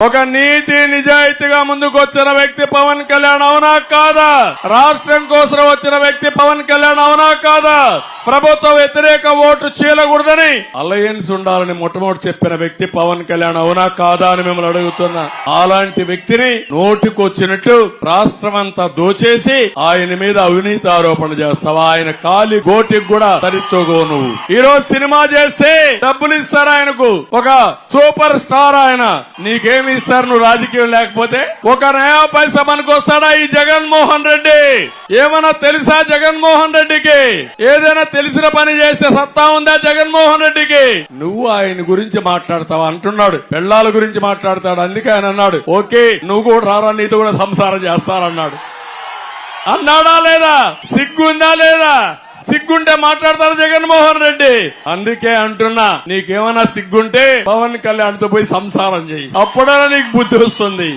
ఒక నీతి నిజాయితీగా ముందుకు వచ్చిన వ్యక్తి పవన్ కళ్యాణ్ అవునా కాదా? రాష్ట్రం కోసం వచ్చిన వ్యక్తి పవన్ కళ్యాణ్ అవునా కాదా? ప్రభుత్వ వ్యతిరేక ఓటు చీలకూడదని అలయన్స్ ఉండాలని మొట్టమొదటి చెప్పిన వ్యక్తి పవన్ కళ్యాణ్ అవునా కాదా అని మిమ్మల్ని అడుగుతున్నా. అలాంటి వ్యక్తిని నోటికొచ్చినట్టు రాష్ట్రం అంతా దోచేసి ఆయన మీద అవినీతి ఆరోపణ చేస్తావా? ఆయన కాలి గోటికి కూడా తరిత్తుగో నువ్వు. ఈ రోజు సినిమా చేస్తే డబ్బులు ఇస్తారు ఆయనకు. ఒక సూపర్ స్టార్ ఆయన. నీకేమి ఇస్తారు? నువ్వు రాజకీయం లేకపోతే? ఒక నయా పైసా మనకు వస్తాడా ఈ జగన్మోహన్ రెడ్డి? ఏమన్నా తెలుసా జగన్మోహన్ రెడ్డికి? ఏదైనా తెలిసిన పని చేసే సత్తా ఉందా జగన్మోహన్ రెడ్డికి? నువ్వు ఆయన గురించి మాట్లాడతావు అంటున్నాడు. పెళ్ళాల గురించి మాట్లాడతాడు. అందుకే ఆయన అన్నాడు. ఓకే నువ్వు కూడా రారా నీతో కూడా సంసారం చేస్తానన్నాడు అన్నాడా లేదా? సిగ్గుందా లేదా? సిగ్గుంటే మాట్లాడతారు జగన్మోహన్ రెడ్డి. అందుకే అంటున్నా నీకేమైనా సిగ్గుంటే పవన్ కళ్యాణ్తో పోయి సంసారం చెయ్యి. అప్పుడైనా నీకు బుద్ధి వస్తుంది.